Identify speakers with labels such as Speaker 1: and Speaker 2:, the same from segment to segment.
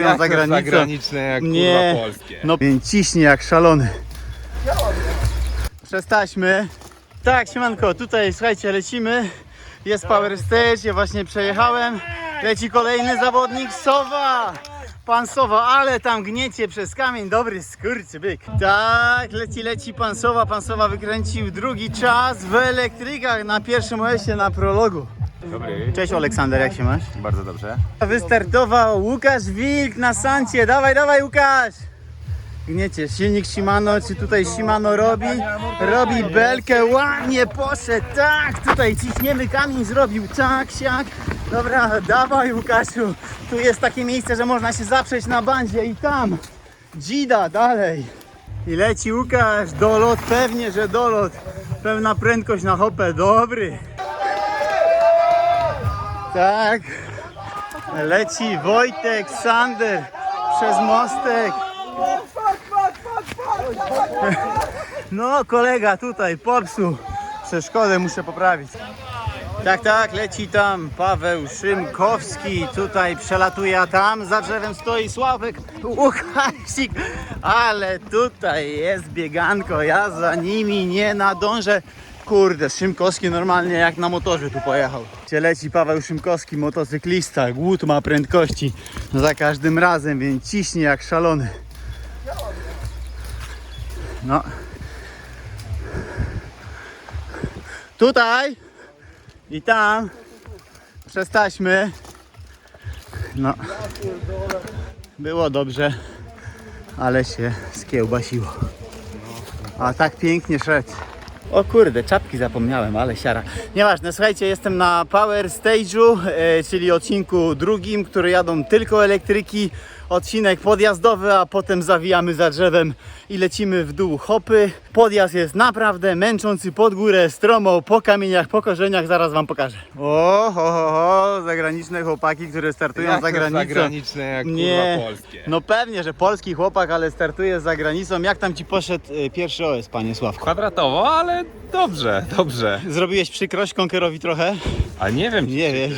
Speaker 1: Jak
Speaker 2: za granicą.
Speaker 1: zagraniczne jak
Speaker 2: Nie.
Speaker 1: kurwa polskie.
Speaker 2: No więc ciśnie jak szalony. Przestaćmy. Tak, siemanko, tutaj słuchajcie, lecimy. Jest Power Stage, ja właśnie przejechałem. Leci kolejny zawodnik, Sowa. Pan Sowa, ale tam gniecie przez kamień, dobry skurczybyk. Tak, leci, leci pan Sowa. Pan Sowa wykręcił drugi czas w elektrykach na pierwszym OS-ie na prologu.
Speaker 1: Dobry.
Speaker 2: Cześć Aleksander, jak się masz?
Speaker 1: Bardzo dobrze.
Speaker 2: Wystartował Łukasz Wilk na Sancie. Dawaj, dawaj Łukasz! Gniecie, silnik Shimano, czy tutaj Shimano robi? Robi belkę, ładnie poszedł, tak, tutaj ciśniemy kamień zrobił, tak, siak. Dobra, dawaj Łukaszu, tu jest takie miejsce, że można się zaprzeć na bandzie i tam. Dzida, dalej. I leci Łukasz, dolot, pewnie, że dolot. Pełna prędkość na hopę, dobry. Tak. Leci Wojtek Sander przez mostek. No kolega tutaj popsuł. Przeszkodę muszę poprawić. Tak, tak, leci tam Paweł Szymkowski, tutaj przelatuje, a tam za drzewem stoi Sławek Łukasik, ale tutaj jest bieganko, ja za nimi nie nadążę. Kurde, Szymkowski normalnie jak na motorze tu pojechał. Gdzie leci Paweł Szymkowski, motocyklista, głód ma prędkości za każdym razem, więc ciśnie jak szalony. No. Tutaj i tam przez taśmy. No. Było dobrze, ale się skiełbasiło. A tak pięknie szedł. O kurde, czapki zapomniałem, ale siara. Nieważne, słuchajcie, jestem na Power Stage'u, e, czyli odcinku drugim, który jadą tylko elektryki. Odcinek podjazdowy, a potem zawijamy za drzewem i lecimy w dół hopy. Podjazd jest naprawdę męczący pod górę, stromą, po kamieniach, po korzeniach, zaraz wam pokażę. O, ho, ho, ho, zagraniczne chłopaki, które startują
Speaker 1: Jak
Speaker 2: za granicą.
Speaker 1: zagraniczne jak
Speaker 2: Nie,
Speaker 1: kurwa polskie.
Speaker 2: no pewnie, że polski chłopak, ale startuje za granicą. Jak tam ci poszedł e, pierwszy OS, panie Sławku?
Speaker 1: Kwadratowo, ale dobrze, dobrze.
Speaker 2: Zrobiłeś przykrość konkerowi trochę?
Speaker 1: A nie wiem, czy
Speaker 2: Nie wiem.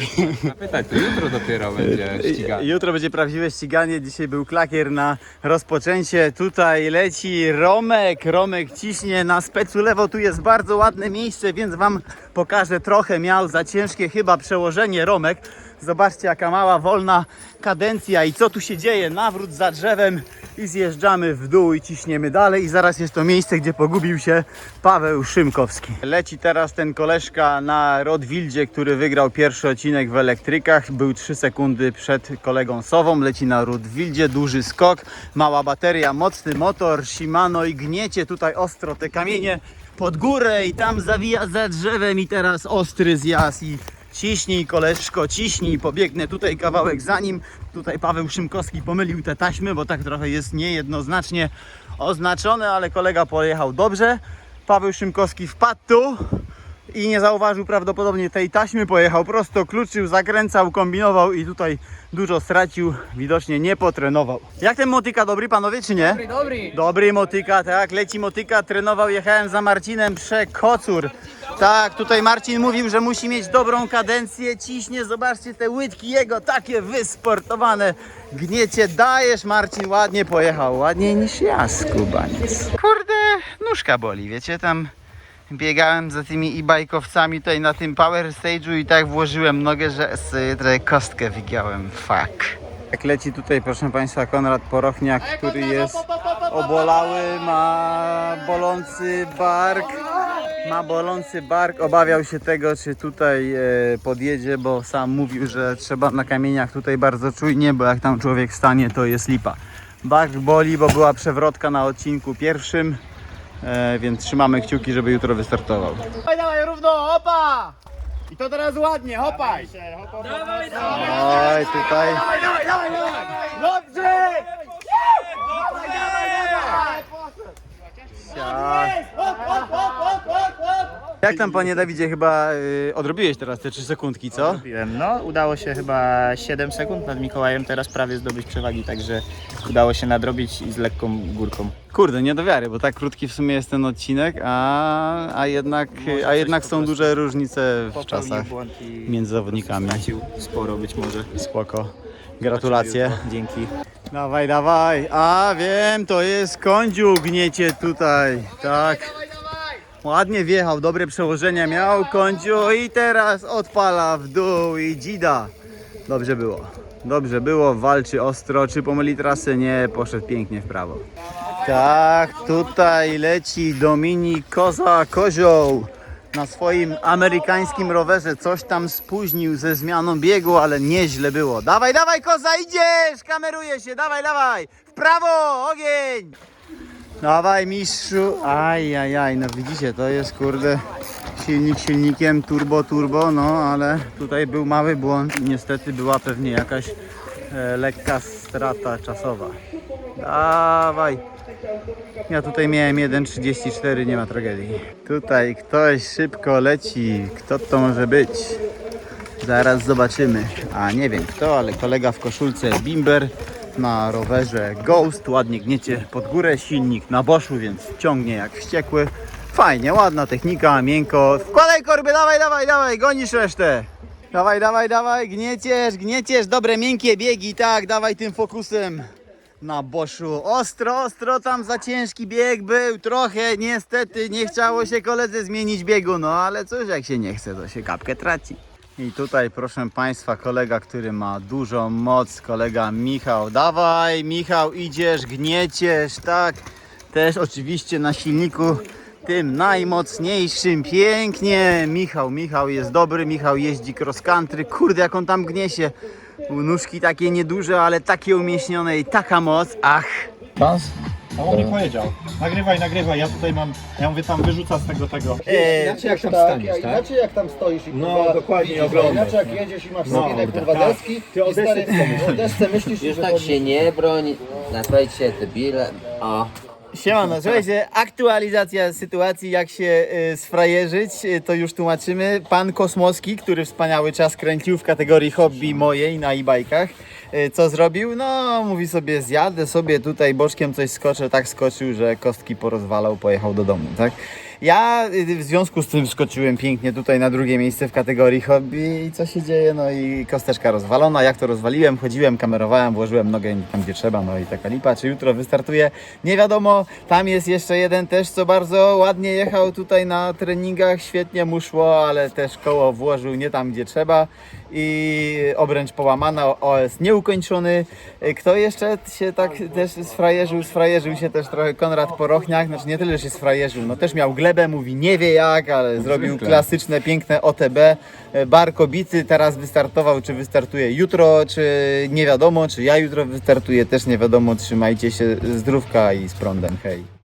Speaker 1: zapytać, to jutro dopiero będzie ściganie.
Speaker 2: Jutro będzie prawdziwe ściganie. Dzisiaj był klakier na rozpoczęcie. Tutaj leci Romek. Romek ciśnie na specu lewo. Tu jest bardzo ładne miejsce, więc Wam pokażę trochę. Miał za ciężkie chyba przełożenie Romek. Zobaczcie jaka mała, wolna kadencja i co tu się dzieje. Nawrót za drzewem i zjeżdżamy w dół i ciśniemy dalej. I zaraz jest to miejsce, gdzie pogubił się Paweł Szymkowski. Leci teraz ten koleżka na Rodwildzie, który wygrał pierwszy odcinek w elektrykach. Był 3 sekundy przed kolegą Sową. Leci na Rodwildzie, duży skok, mała bateria, mocny motor, Shimano i gniecie tutaj ostro te kamienie pod górę i tam zawija za drzewem i teraz ostry zjazd i Ciśnij koleżko, ciśnij, pobiegnę tutaj kawałek za nim. Tutaj Paweł Szymkowski pomylił te taśmy, bo tak trochę jest niejednoznacznie oznaczone, ale kolega pojechał dobrze. Paweł Szymkowski wpadł tu i nie zauważył prawdopodobnie tej taśmy, pojechał prosto, kluczył, zakręcał, kombinował i tutaj dużo stracił, widocznie nie potrenował. Jak ten motyka, dobry panowie czy nie? Dobry, dobry. Dobry motyka, tak, leci motyka, trenował, jechałem za Marcinem Przekocur. Tak, tutaj Marcin mówił, że musi mieć dobrą kadencję, ciśnie, zobaczcie te łydki jego, takie wysportowane. Gniecie, dajesz Marcin, ładnie pojechał, ładniej niż ja, skubaniec. Kurde, nóżka boli, wiecie, tam biegałem za tymi e-bajkowcami tutaj na tym power stage'u i tak włożyłem nogę, że sobie trochę kostkę wygiąłem, fuck. Jak leci tutaj, proszę Państwa, Konrad Porochniak, który jest obolały, ma bolący bark, ma bolący bark, obawiał się tego, czy tutaj e, podjedzie, bo sam mówił, że trzeba na kamieniach tutaj bardzo czujnie, bo jak tam człowiek stanie, to jest lipa. Bark boli, bo była przewrotka na odcinku pierwszym, e, więc trzymamy kciuki, żeby jutro wystartował. Dawaj, dawaj, równo, hopa! I to teraz ładnie, hopaj! Oj, tutaj... Dobrze! Siak. Jak tam panie Dawidzie, chyba y, odrobiłeś teraz te 3 sekundki, co?
Speaker 3: Zrobiłem. No, udało się chyba 7 sekund nad Mikołajem teraz prawie zdobyć przewagi, także udało się nadrobić i z lekką górką.
Speaker 2: Kurde, nie do wiary, bo tak krótki w sumie jest ten odcinek, a, a jednak,
Speaker 3: Może
Speaker 2: a
Speaker 3: coś
Speaker 2: jednak
Speaker 3: po
Speaker 2: są
Speaker 3: prostu
Speaker 2: duże różnice w
Speaker 3: Popełnił
Speaker 2: czasach
Speaker 3: błąd i
Speaker 2: między zawodnikami.
Speaker 3: stracił sporo być może.
Speaker 2: Spoko. Gratulacje.
Speaker 3: Dzięki.
Speaker 2: Dawaj, dawaj. A wiem, to jest kądziu gniecie tutaj. Tak. Ładnie wjechał, dobre przełożenie miał kądziu i teraz odpala w dół i dzida. Dobrze było. Dobrze było, walczy ostro. Czy pomyli trasę? Nie, poszedł pięknie w prawo. Tak, tutaj leci Dominik Koza Kozioł na swoim amerykańskim rowerze. Coś tam spóźnił ze zmianą biegu, ale nieźle było. Dawaj, dawaj Koza, idziesz! Kameruje się, dawaj, dawaj! W prawo, ogień! Dawaj mistrzu. Aj, aj, aj, no widzicie, to jest kurde silnik silnikiem turbo, turbo, no ale tutaj był mały błąd i niestety była pewnie jakaś e, lekka strata czasowa. Dawaj. Ja tutaj miałem 1.34, nie ma tragedii. Tutaj ktoś szybko leci. Kto to może być? Zaraz zobaczymy. A nie wiem kto, ale kolega w koszulce Bimber na rowerze Ghost. Ładnie gniecie pod górę. Silnik na boszu, więc ciągnie jak wściekły. Fajnie, ładna technika, miękko. Wkładaj korby, dawaj, dawaj, dawaj, gonisz resztę. Dawaj, dawaj, dawaj, gnieciesz, gnieciesz, dobre miękkie biegi, tak, dawaj tym fokusem na Boszu. Ostro, ostro tam za ciężki bieg był, trochę niestety nie chciało się koledze zmienić biegu, no ale cóż, jak się nie chce, to się kapkę traci. I tutaj proszę Państwa kolega, który ma dużą moc, kolega Michał. Dawaj Michał, idziesz, gnieciesz, tak. Też oczywiście na silniku tym najmocniejszym, pięknie. Michał, Michał jest dobry, Michał jeździ cross country, kurde jak on tam gniesie. Nóżki takie nieduże, ale takie umieśnione i taka moc, ach.
Speaker 4: A on mi powiedział. Nagrywaj, nagrywaj, ja tutaj mam, ja mówię tam wyrzuca z tego tego.
Speaker 5: Inaczej jak tam staniesz, tak? Inaczej jak tam stoisz i
Speaker 4: No,
Speaker 5: kurwa,
Speaker 4: dokładnie,
Speaker 5: widzisz,
Speaker 4: oglądasz,
Speaker 5: Inaczej jak jedziesz i masz
Speaker 4: No,
Speaker 5: sobie
Speaker 4: dobra,
Speaker 5: kurwa
Speaker 4: tak.
Speaker 5: deski
Speaker 4: Ty o
Speaker 5: i stary,
Speaker 4: desce
Speaker 5: o desce myślisz,
Speaker 6: Już
Speaker 5: że
Speaker 6: tak się nie broń, nazwajcie debilem. O,
Speaker 2: Siemano, słuchajcie, aktualizacja sytuacji, jak się y, sfrajerzyć, y, to już tłumaczymy. Pan Kosmowski, który wspaniały czas kręcił w kategorii hobby mojej na e-bajkach, y, co zrobił? No, mówi sobie, zjadę sobie tutaj boczkiem coś skoczę, tak skoczył, że kostki porozwalał, pojechał do domu, tak? Ja y, w związku z tym skoczyłem pięknie tutaj na drugie miejsce w kategorii hobby i co się dzieje? No i kosteczka rozwalona, jak to rozwaliłem, chodziłem, kamerowałem, włożyłem nogę tam gdzie trzeba, no i taka lipa, czy jutro wystartuje, nie wiadomo, tam jest jeszcze jeden też, co bardzo ładnie jechał tutaj na treningach, świetnie mu szło, ale też koło włożył nie tam gdzie trzeba i obręcz połamana, OS nieukończony. Y, Kto jeszcze się tak też sfrajerzył, sfrajerzył się też trochę Konrad Porochniak, znaczy nie tyle, że się sfrajerzył, no też miał glebę, mówi nie wie jak, ale zrobił klasyczne, piękne OTB, y, bar kobity, teraz wystartował, czy wystartuje jutro, czy nie wiadomo, czy ja jutro wystartuję, też nie wiadomo, trzymajcie się zdrówka i z prądem, hej.